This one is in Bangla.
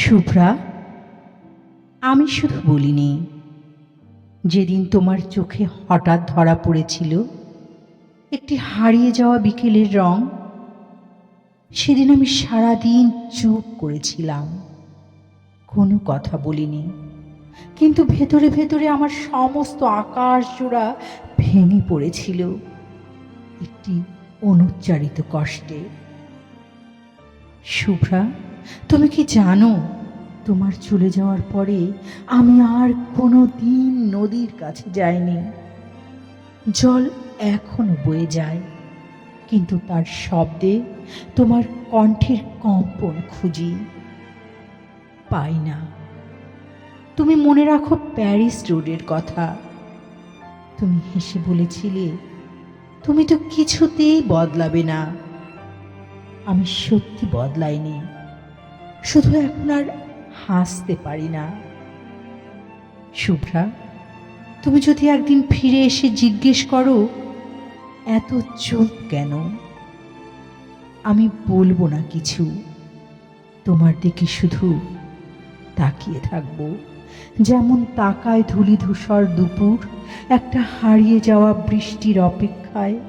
শুভ্রা, আমি শুধু বলিনি, যেদিন তোমার চোখে হঠাৎ ধরা পড়েছিল, একটি হারিয়ে যাওয়া বিকেলের রং, সেদিন আমি সারাদিন চুপ করেছিলাম। কোনো কথা বলিনি, কিন্তু ভেতরে ভেতরে আমার সমস্ত আকাশ জোড়া ভেঙে পড়েছিল একটি অনুচ্চারিত কষ্টে। শুভ্রা তুমি কি জানো, তোমার চলে যাওয়ার পরে আমি আর কোনো দিন নদীর কাছে যাইনি। জল এখনও বয়ে যায়, কিন্তু তার শব্দে তোমার কণ্ঠের কম্পন খুঁজি। পাই না। তুমি মনে রাখো প্যারিস রোডের কথা। তুমি হেসে বলেছিলে, তুমি তো কিছুতেই বদলাবে না। আমি সত্যি বদলাইনি। শুধু এখন আর হাসতে পারি না। শুভ্রা, তুমি যদি একদিন ফিরে এসে জিজ্ঞেস করো, এত চুপ কেন? আমি বলব না কিছু। তোমার দিকে শুধু তাকিয়ে থাকব। যেমন তাকায় ধূলি ধূসর দুপুর, একটা হারিয়ে যাওয়া বৃষ্টির অপেক্ষায়।